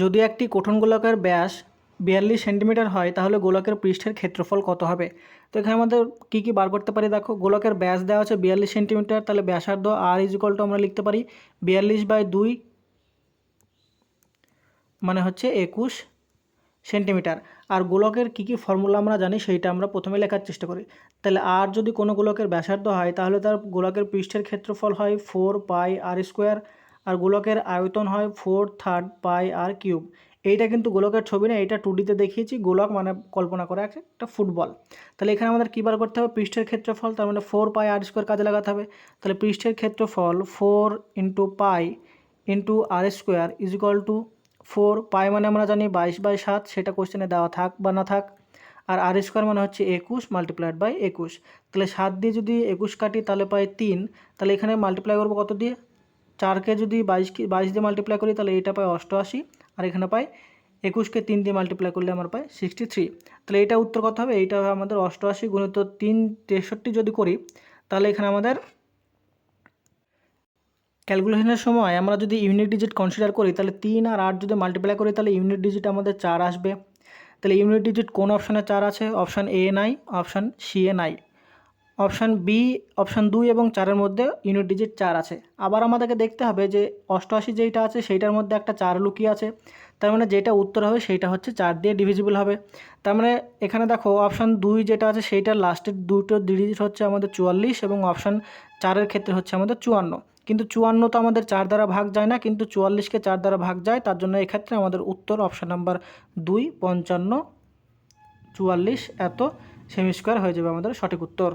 যদি একটি কঠিন গোলকের ব্যাস বিয়াল্লিশ সেন্টিমিটার হয়, তাহলে গোলকের পৃষ্ঠের ক্ষেত্রফল কত হবে? তো এখানে আমাদের কী কী বার করতে পারি? দেখো, গোলকের ব্যাস দেওয়া আছে বিয়াল্লিশ সেন্টিমিটার, তাহলে ব্যাসার্ধ আর ইজিকল টু আমরা লিখতে পারি বিয়াল্লিশ বাই দুই মানে হচ্ছে একুশ সেন্টিমিটার। আর গোলকের কী কী ফর্মুলা আমরা জানি, সেইটা আমরা প্রথমে লেখার চেষ্টা করি। তাহলে আর যদি কোনো গোলকের ব্যাসার্ধ হয়, তাহলে তার গোলকের পৃষ্ঠের ক্ষেত্রফল হয় ফোর পাই আর স্কোয়ার আর গোলকের আয়তন হয় four third pi r cube এইটা কিন্তু গোলকের ছবি না এটা টু ডিতে দেখিয়েছি। গোলক মানে কল্পনা করা একটা ফুটবল। তাহলে এখানে আমাদের কী বার করতে হবে? পৃষ্ঠের ক্ষেত্রফল, তার মানে ফোর পাই আর স্কোয়ার কাজে লাগাতে হবে। তাহলে পৃষ্ঠের ক্ষেত্রফল four into pi into r square is equal to four pi মানে আমরা জানি বাইশ বাই সাত, সেটা কোশ্চেনে দেওয়া থাক বা না থাক। আর আর স্কোয়ার মানে হচ্ছে একুশ মাল্টিপ্লাইড বাই একুশ। তাহলে সাত দিয়ে যদি একুশ কাটি, তাহলে পাই তিন। তাহলে এখানে মাল্টিপ্লাই করব কত দিয়ে? চারকে যদি বাইশ বাইশ দিয়ে মাল্টিপ্লাই করি, তাহলে এটা পাই অষ্টআশি, আর এখানে পাই একুশকে তিন দিয়ে মাল্টিপ্লাই করলে আমার পাই সিক্সটি থ্রি তাহলে এটা উত্তর কত হবে, এইটা হবে আমাদের অষ্টআশি গুণিত তিন তেষট্টি যদি করি, তাহলে এখানে আমাদের ক্যালকুলেশনের সময় আমরা যদি ইউনিট ডিজিট কনসিডার করি, তাহলে তিন আর আট যদি মাল্টিপ্লাই করি, তাহলে ইউনিট ডিজিট আমাদের চার আসবে। তাহলে ইউনিট ডিজিট কোন অপশানে চার আছে? অপশান এ নাই অপশান সি এ নাই। অপশান বি, অপশান দুই এবং চারের মধ্যে ইউনিট ডিজিট চার আছে। আবার আমাদেরকে দেখতে হবে যে অষ্টআশি যেইটা আছে, সেইটার মধ্যে একটা চার লুকিয়ে আছে। তার মানে যেটা উত্তর হবে, সেইটা হচ্ছে চার দিয়ে ডিভিজিবল হবে। তার মানে এখানে দেখো অপশান দুই যেটা আছে সেইটার লাস্টের দুটো ডিজিট হচ্ছে আমাদের চুয়াল্লিশ এবং অপশান চারের ক্ষেত্রে হচ্ছে আমাদের চুয়ান্ন। কিন্তু চুয়ান্ন তো আমাদের চার দ্বারা ভাগ যায় না, কিন্তু চুয়াল্লিশকে চার দ্বারা ভাগ যায়, তার জন্য এক্ষেত্রে আমাদের উত্তর অপশান নাম্বার দুই, পঞ্চান্ন, চুয়াল্লিশ এত সেমি স্কোয়ার হয়ে যাবে আমাদের সঠিক উত্তর।